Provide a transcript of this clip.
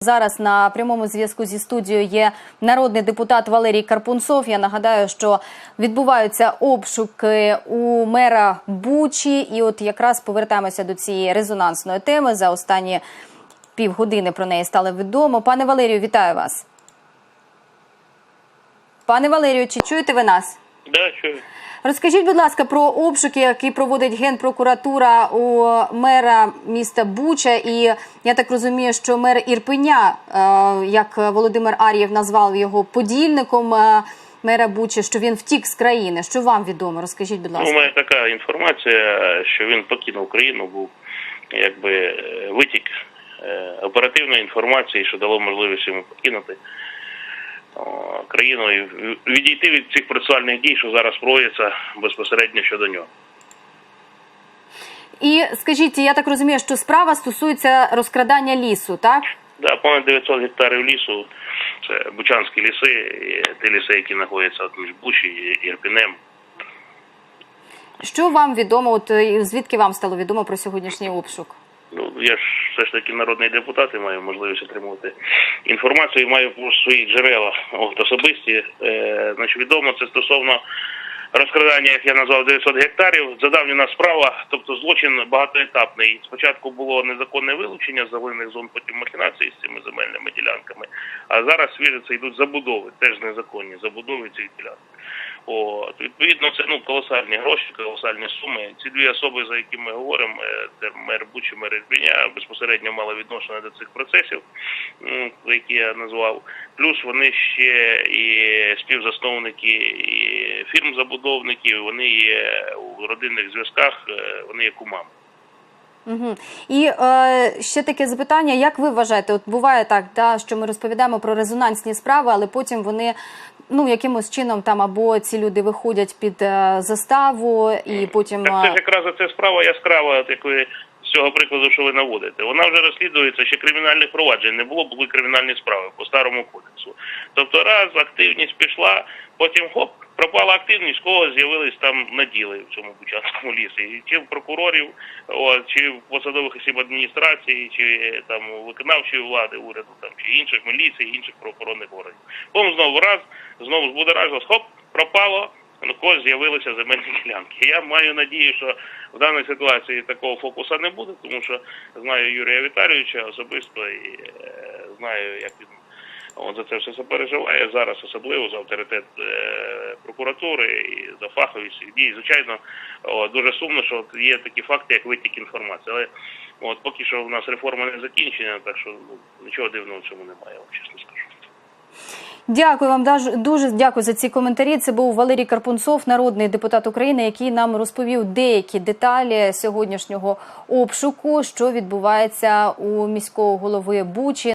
Зараз на прямому зв'язку зі студією є народний депутат Валерій Карпунцов. Я нагадаю, що відбуваються обшуки у мера Бучі, і от якраз повертаємося до цієї резонансної теми. За останні півгодини про неї стало відомо. Пане Валерію, вітаю вас. Пане Валерію, чи чуєте ви нас? Да, чую. Розкажіть, будь ласка, про обшуки, які проводить генпрокуратура у мера міста Буча. І я так розумію, що мер Ірпеня, е, як Володимир Ар'єв назвав його подільником е, мера Буча, що він втік з країни. Що вам відомо? Розкажіть, будь Ну, у мене така інформація, що він покинув країну, був якби е, витік оперативної інформації, що дало можливість йому покинути країну і відійти від цих процесуальних дій, що зараз проводяться безпосередньо щодо нього. І скажіть, я так розумію, що справа стосується розкрадання лісу, так? Да, понад 900 гектарів лісу, це Бучанські ліси, ті ліси, які знаходяться от між Бучі і Ірпінем. Що вам відомо? От звідки вам стало відомо про сьогоднішній обшук? Ну, я ж все ж таки народний депутат і маю можливість отримувати інформацію і маю по своїх джерела от, особисті. Е, значить, відомо це стосовно розкрадання, як я назвав, 900 гектарів. Це давня справа, тобто злочин багатоетапний. Спочатку було незаконне вилучення зелених зон, потім махінації з цими земельними ділянками. А зараз це йдуть забудови, теж незаконні забудови цих ділянок. От, відповідно, це ну колосальні гроші, колосальні суми. Ці дві особи, за які ми говоримо, е, це мер Бучі, мер Ірпеня, безпосередньо мали відношення до цих процесів, які я назвав. Плюс вони ще і співзасновники і фірм забудовників. Вони є у родинних зв'язках, е, вони є кумами. Угу. І е, ще таке запитання: як ви вважаєте? От буває так, да, що ми розповідаємо про резонансні справи, але потім вони ну якимось чином там або ці люди виходять під е, заставу, і потім Так це ж е, якраз це справа яскрава, такої з цього прикладу, що ви наводите. Вона вже розслідується, ще кримінальних проваджень не було, були кримінальні справи по старому кодексу. Тобто, раз активність пішла, потім хоп, пропала активність, кого з'явились там наділи в цьому Бучанському лісі. Чи в прокурорів, от, чи в посадових осіб адміністрації, чи там виконавчої влади, уряду, там чи інших міліцій, інших правоохоронних органів. Потім знову раз, знову збудоражилось, хоп, пропало. На когось з'явилися земельні ділянки. Я маю надію, що в даній ситуації такого фокуса не буде, тому що знаю Юрія Віталійовича особисто і е, знаю, як він от за це все переживає зараз, особливо за авторитет е, прокуратури і за фаховість дій. Звичайно, дуже сумно, що є такі факти, як витік інформації. Але от поки що в нас реформа не закінчена, так що ну, нічого дивного в цьому немає, вам чесно скажу. дякую вам дуже дякую за ці коментарі. Це був Валерій Карпунцов, народний депутат України, який нам розповів деякі деталі сьогоднішнього обшуку, що відбувається у міського голови Бучі.